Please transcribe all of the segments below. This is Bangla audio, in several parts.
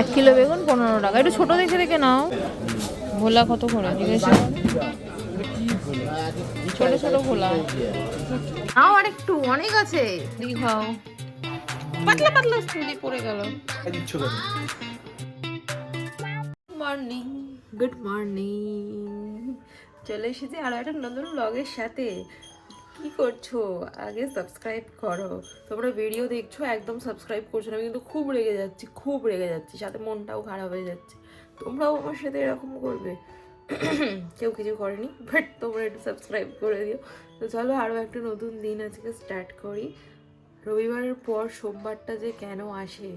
এক কিলো বেগুন, পনেরো টাকা। একটু ছোট দেখে দেখে নাও। ভোলা কত করে? জিজ্ঞেস ছোট ছোট ভোলা। নাও আর একটু অনেক আছে। দি খাও। পাতলা পাতলা স্মুদি পড়ে গেল। মর্নিং গুড মর্নিং চলে এসেছি আরও একটা নতুন ব্লগের সাথে। কি করছ? আগে সাবস্ক্রাইব করো। তোমরা ভিডিও দেখছ, একদম সাবস্ক্রাইব করছ না। আমি কিন্তু খুব রেগে যাচ্ছি, খুব রেগে যাচ্ছি। সাথে মনটাও খারাপ হয়ে যাচ্ছে। তোমরাও আমার সাথে এরকম করবে। কেউ কিছু করেনি বাট তোমরা একটু সাবস্ক্রাইব করে দিও। তো চলো আরও একটা নতুন দিন আজকে স্টার্ট করি। রবিবারের পর সোমবারটা যে কেন আসে?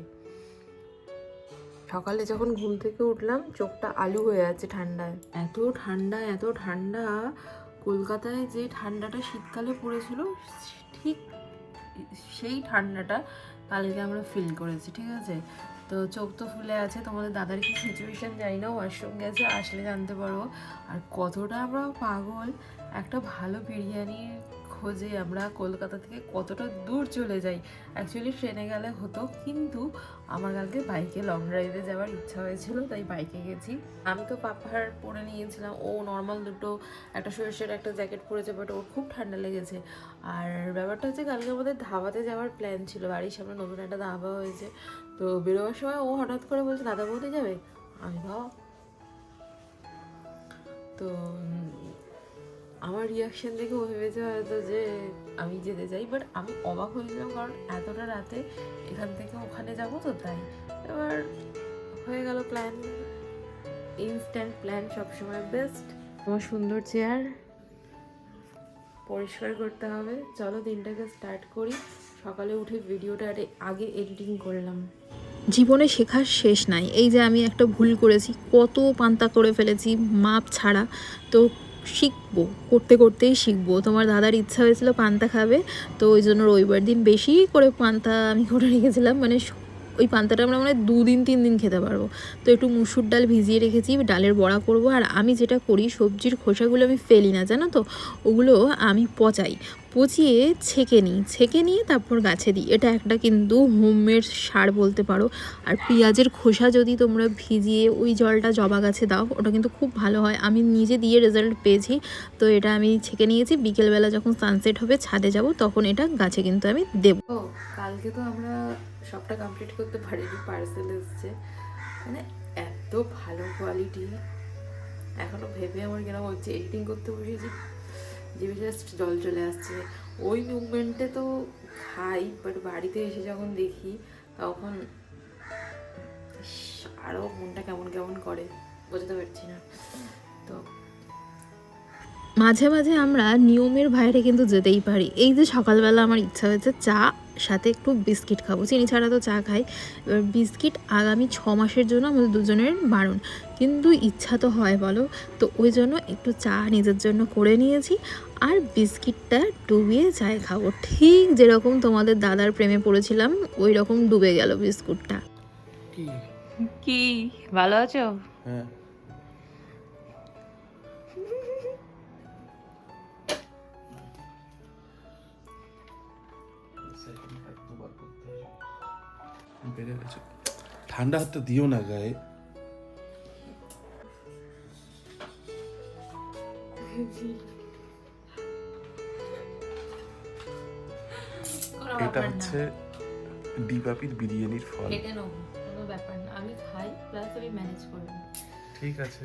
সকালে যখন ঘুম থেকে উঠলাম, চোখটা আলু হয়ে আছে ঠান্ডায়। এত ঠান্ডা এত ঠান্ডা। কলকাতায় যে ঠান্ডাটা শীতকালে পড়েছিল, ঠিক সেই ঠান্ডাটা কালকে আমরা ফিল করেছি, ঠিক আছে? তো চোখ তো ফুলে আছে, তোমাদের দাদার কি সিচুয়েশন জানি না ওয়াশরুম গেছে, আসলে জানতে পারব আর কতটা আমরা পাগল, একটা ভালো বিরিয়ানির খোঁজে আমরা কলকাতা থেকে কতটা দূর চলে যাই। অ্যাকচুয়ালি ট্রেনে গেলে হতো, কিন্তু আমার কালকে বাইকে লং ড্রাইভে যাওয়ার ইচ্ছা হয়েছিল, তাই বাইকে গেছি। আমি তো পাপার পরে নিয়েছিলাম। ও নর্মাল দুটো একটা সরষের একটা জ্যাকেট পরেছে বাট ওর খুব ঠান্ডা লেগেছে। আর ব্যাপারটা হচ্ছে কালকে আমাদের ধাবাতে যাওয়ার প্ল্যান ছিল। বাড়ির সামনে নতুন একটা ধাবা হয়েছে। তো বেরোবার সময় ও হঠাৎ করে বলছে, দাদা বৌদি যাবে? আমি, বাবা। তো আমার রিয়াকশন দেখে ও ভেবেছে হয়তো যে আমি যেতে চাই বাট আমি অবাক হয়েছিলাম কারণ এতটা রাতে এখান থেকে ওখানে যাব তো তাই। এবার হয়ে গেল প্ল্যান ইনস্ট্যান্ট প্ল্যান সবসময় বেস্ট আমার সুন্দর চেয়ার পরিষ্কার করতে হবে। চলো দিনটাকে স্টার্ট করি। সকালে উঠে ভিডিওটা আগে এডিটিং করলাম জীবনে শেখার শেষ নাই। এই যে আমি একটা ভুল করেছি কত পান্তা করে ফেলেছি মাপ ছাড়া। তো শিখব, করতে করতেই শিখব। তোমার দাদার ইচ্ছা হয়েছিল পান্তা খাবে, তো ওই জন্য রবিবার দিন বেশি করে পান্তা আমি করে রেখেছিলাম। মানে ওই পান্তাটা আমরা মানে দুদিন তিন দিন খেতে পারব। তো একটু মুসুর ডাল ভিজিয়ে রেখেছি, ডালের বড়া করব। আর আমি যেটা করি, সবজির খোসাগুলো আমি ফেলি না, জানো তো? ওগুলো আমি পচাই, পচিয়ে ছেঁকে নিই। ছেঁকে নিয়ে তারপর গাছে দিই। এটা একটা কিন্তু হোমের সার বলতে পারো। আর পেঁয়াজের খোসা যদি তোমরা ভিজিয়ে ওই জলটা জবা গাছে দাও, ওটা কিন্তু খুব ভালো হয়। আমি নিজে দিয়ে রেজাল্ট পেয়েছি। তো এটা আমি ছেঁকে নিয়েছি। বিকেলবেলা যখন সানসেট হবে, ছাদে যাব, তখন এটা গাছে কিন্তু আমি দেবো। কালকে তো আমরা সবটা কমপ্লিট করতে পারিনি পার্সেল এসছে। মানে এত ভালো কোয়ালিটি এখনও ভেবে আমার কেন হচ্ছে এডিটিং করতে বসেছি জিভে জাস্ট জল চলে আসছে। ওই মুভমেন্টে তো খাই বাট বাড়িতে এসে যখন দেখি, তখন আরও মনটা কেমন কেমন করে, বুঝতে পারছি না। তো মাঝে মাঝে আমরা নিয়মের বাইরে কিন্তু যেতেই পারি। এই যে সকালবেলা আমার ইচ্ছা হয়েছে চা সাথে একটু বিস্কিট খাব। চিনি ছাড়া তো চা খাই। এবার বিস্কিট আগামী ছ মাসের জন্য আমাদের দুজনের বারণ। কিন্তু ইচ্ছা তো হয় বলো। তো ওই জন্য একটু চা নিজের জন্য করে নিয়েছি। আর বিস্কিটটা ডুবিয়ে চায় খাব। ঠিক যেরকম তোমাদের দাদার প্রেমে পড়েছিলাম ওই রকম ডুবে গেল বিস্কুটটা। কি? কি? ভালো আছো? হ্যাঁ। বেড়ে গেছে। ঠান্ডা হাতটা দিও না গায়ে। এটা হচ্ছে ডিবাপির বিরিয়ানির ফল। নেব কোনো ব্যাপার না। আমি খাই প্লাস আমি ম্যানেজ করে নেব ঠিক আছে।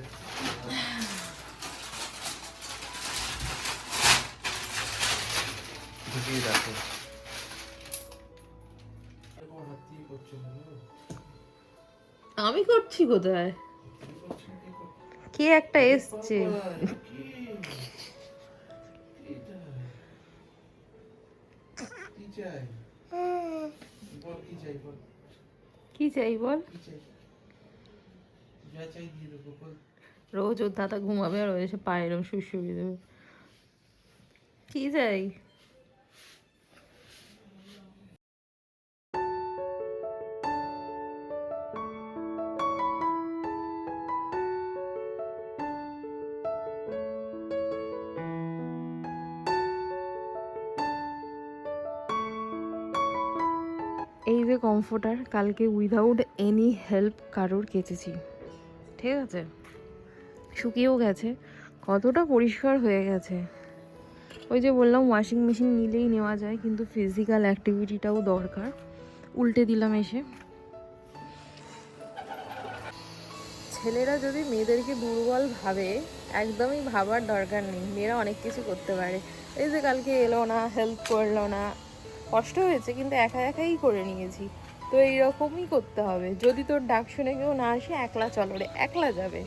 ঢুকিয়ে রাখো। আমি করছি কোথায়? কে একটা এসছে? কি চাই বল? রোজ ওর দাদা ঘুমাবে আর ও এসে পায়ে এরম শুশুয়ে দেবে। কি চাই? এই যে কমফোর্টার কালকে উইদাউট এনি হেল্প কারোর কেচেছি। ঠিক আছে? শুকিয়েও গেছে। কতটা পরিষ্কার হয়ে গেছে। ওই যে বললাম ওয়াশিং মেশিন নিলেই নেওয়া যায়, কিন্তু ফিজিক্যাল অ্যাক্টিভিটিটাও দরকার। উল্টে দিলাম এসে। ছেলেরা যদি মেয়েদেরকে দুর্বল ভাবে, একদমই ভাবার দরকার নেই। মেয়েরা অনেক কিছু করতে পারে। এই যে কালকে এলো না হেল্প করল না। কষ্ট হয়েছে কিন্তু একা একাই করে নিয়েছি। তো এইরকমই করতে হবে। যদি তোর ডাক শুনে কেউ না আসে একলা চলো রে একলা যাবে।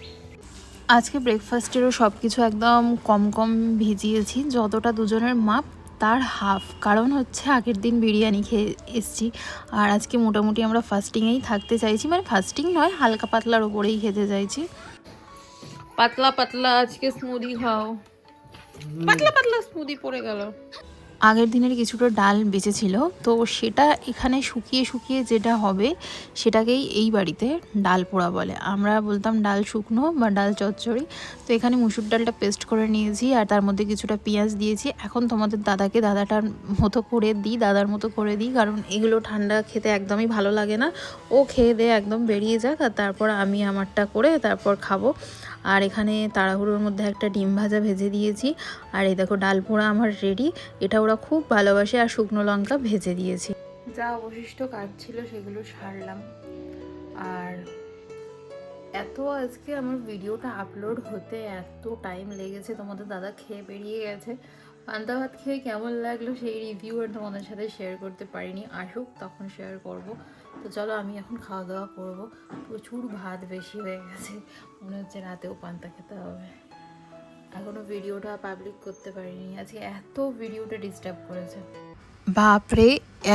আজকে ব্রেকফাস্টেরও সব কিছু একদম কম কম ভিজিয়েছি। যতটা দুজনের মাপ তার হাফ। কারণ হচ্ছে আগের দিন বিরিয়ানি খেয়ে এসছি। আর আজকে মোটামুটি আমরা ফাস্টিংয়েই থাকতে চাইছি। মানে ফাস্টিং নয় হালকা পাতলার ওপরেই খেতে চাইছি। পাতলা পাতলা আজকে স্মুদি খাও। পাতলা পাতলা স্মুদি পড়ে গেল। আগের দিনের কিছুটা ডাল বেঁচেছিল, তো সেটা এখানে শুকিয়ে শুকিয়ে যেটা হবে সেটাকেই এই বাড়িতে ডাল পোড়া বলে। আমরা বলতাম ডাল শুকনো বা ডাল চচ্চড়ি, তো এখানে মুসুর ডালটা পেস্ট করে নিয়েছি আর তার মধ্যে কিছুটা পেঁয়াজ দিয়েছি। এখন তোমাদের দাদাকে দাদাটার মতো করে দিই, দাদার মতো করে দিই, কারণ এগুলো ঠান্ডা খেতে একদমই ভালো লাগে না। ও খেয়ে দিয়ে একদম বেরিয়ে যাক আর তারপর আমি আমারটা করে তারপর খাব। আর এখানে তাড়াহুড়োর মধ্যে একটা ডিম ভাজা ভেজে দিয়েছি। আর এই দেখো ডাল পোড়া আমার রেডি এটা ওরা খুব ভালোবাসে আর শুকনো লঙ্কা ভেজে দিয়েছি। যা অবশিষ্ট কাজ ছিল সেগুলো সারলাম। আর এত আজকে আমার ভিডিওটা আপলোড হতে এত টাইম লেগেছে, তোমাদের দাদা খেয়ে বেরিয়ে গেছে। পান্তা ভাত খেয়ে কেমন লাগল সেই রিভিউ আর তোমাদের সাথে শেয়ার করতে পারিনি। আসুক, তখন শেয়ার করব। তো চলো, আমি এখন খাওয়া দাওয়া করব। প্রচুর ভাত বেশি হয়ে গেছে। মনে হচ্ছে রাতেও পান্তা খেতে হবে। এখনও ভিডিওটা পাবলিক করতে পারিনি। আজকে এত ভিডিওটা ডিস্টার্ব করেছে। বাপরে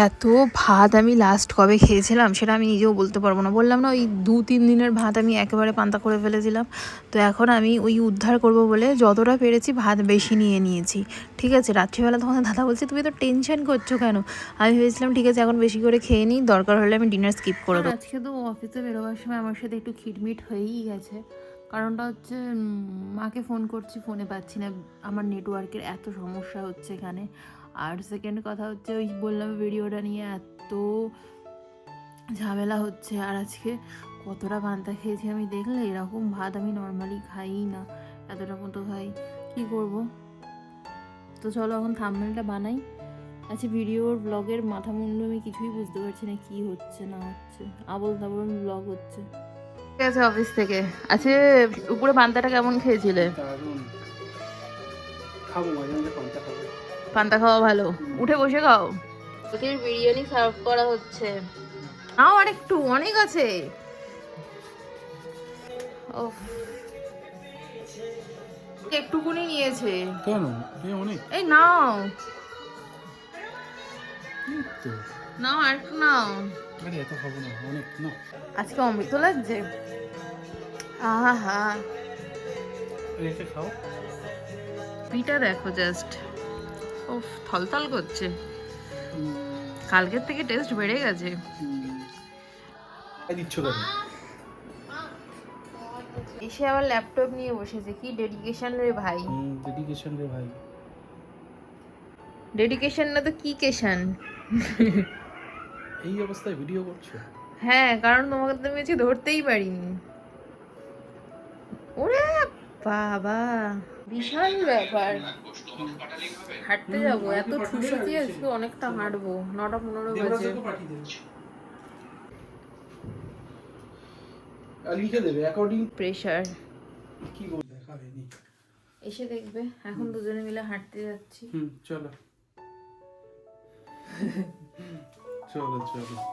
এত ভাত আমি লাস্ট কবে খেয়েছিলাম সেটা আমি নিজেও বলতে পারব না। বললাম না ওই দু তিন দিনের ভাত আমি একেবারে পান্তা করে ফেলেছিলাম। তো এখন আমি ওই উদ্ধার করব বলে যতটা পেরেছি ভাত বেশি নিয়ে নিয়েছি। ঠিক আছে রাত্রিবেলা তোমাদের দাদা বলছে তুমি তো টেনশন করছ কেন? আমি ভেবেছিলাম ঠিক আছে এখন বেশি করে খেয়ে নিই দরকার হলে আমি ডিনার স্কিপ করে দেবো। আজকে তো অফিসে বেরোবার সময় আমার সাথে একটু খিটমিট হয়েই গেছে। কারণটা হচ্ছে মাকে ফোন করছি, ফোনে পাচ্ছি না। আমার নেটওয়ার্কের এত সমস্যা হচ্ছে এখানে। আর সেকেন্ড কথা হচ্ছে, ওই বললাম ভিডিওটা নিয়ে এত ঝামেলা হচ্ছে। আর আজকে কতটা পান্তা খেয়েছি আমি দেখলে, এরকম ভাত আমি নর্মালি খাই না। এতটা মতো খাই, কি করব? তো চলো এখন থাম্বনেলটা বানাই। আচ্ছা ভিডিওর ব্লগের মাথা মুন্ডু আমি কিছুই বুঝতে পারছি না, কি হচ্ছে, না হচ্ছে। আবল তাবল ব্লগ হচ্ছে। আছে অফিস থেকে? আচ্ছা উপরে পান্তাটা কেমন খেয়েছিলে? পান্তা খাওয়া ভালো? উঠে বসে খাও। ওদের বিরিয়ানি সার্ভ করা হচ্ছে। নাও আর একটু অনেক আছে। একটুকুনি নিয়েছে। কেন? এ অনেক। এই নাও। এই তো নাও আর নাও। আরে এত খাব না অনেক না আজকে অমৃত লাগছে আহা। হা রেখে খাও। পিটা দেখো জাস্ট ওফ থলথল করছে। কালকের থেকে টেস্ট বেড়ে গেছে। দিচ্ছ কেন? এসে আবার ল্যাপটপ নিয়ে বসেছে কি ডেডিকেশন রে ভাই। ডেডিকেশন রে ভাই। ডেডিকেশন না তো কি কেশন এই অবস্থায় ভিডিও করছ? হ্যাঁ কারণ তোমাকে তো আমি ধরতেই পারিনি। ওরে বাবা। বিশাল ব্যাপার। হাঁটতে যাব এত ঠুসেছি আজকে অনেকটা হাঁটবো নটা পনেরো বাজে। লিখে দেবে অ্যাকর্ডিং প্রেশার কি বল দেখা এসে দেখবে এখন দুজনে মিলে হাঁটতে যাচ্ছি। হুম চলো।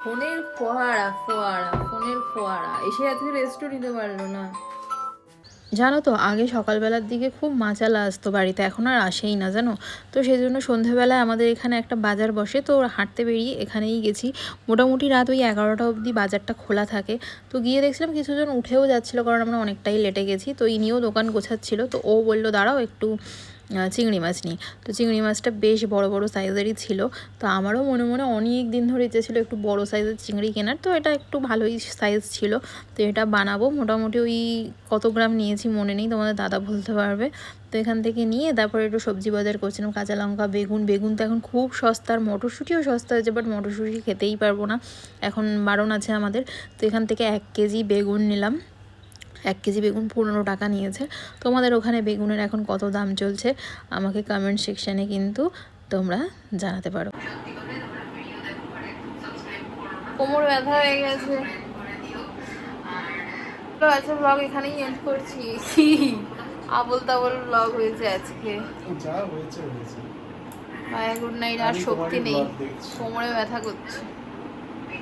ফোনের ফোয়ারা ফোয়ারা, ফোনের ফোয়ারা। এসে আজকে রেস্টও নিতে পারল না। জানো তো, আগে সকালবেলার দিকে খুব মাচালা আসতো বাড়িতে। এখন আর আসেই না, জানো? তো সেই জন্য সন্ধেবেলায় আমাদের এখানে একটা বাজার বসে। তো হাঁটতে বেরিয়ে এখানেই গেছি। মোটামুটি রাত ওই এগারোটা অবধি বাজারটা খোলা থাকে। তো গিয়ে দেখছিলাম কিছুজন উঠেও যাচ্ছিল, কারণ আমরা অনেকটাই লেটে গেছি। তো ইনিও দোকান গোছাচ্ছিল। তো ও বলল, দাঁড়াও একটু চিংড়ি মাছ নিই। তো চিংড়ি মাছটা বেশ বড় বড় সাইজেরই ছিল। তো আমারও মনে মনে অনেক দিন ধরে ইচ্ছে ছিল একটু বড় সাইজের চিংড়ি কেনার। তো এটা একটু ভালোই সাইজ ছিল। তো এটা বানাবো। মোটামুটি ওই কত গ্রাম নিয়েছি মনে নেই, তোমাদের দাদা বলতে পারবে। তো এখান থেকে নিয়ে তারপরে একটু সবজি বাজার করছিলাম, কাঁচা লঙ্কা, বেগুন। বেগুন তো এখন খুব সস্তা আর মটরশুঁটিও সস্তা হয়েছে বাট মটরশুঁটি খেতেই পারব না। এখন বারণ আছে আমাদের। তো এখান থেকে এক কেজি বেগুন নিলাম। এক কেজি বেগুন পনেরো টাকা নিয়েছে। তোমাদের ওখানে বেগুনের এখন কত দাম চলছে? আমাকে কমেন্ট সেকশানে কিন্তু তোমরা জানাতে পারো। কোমর ব্যথা হয়ে গেছে। তো আজকে ব্লগ এখানেই এন্ড করছি। আবল তাবল ব্লগ হয়েছে আজকে। যা হয়েছে হয়েছে। বাই গুড নাইট আর শক্তি নেই। কোমরে ব্যথা করছে।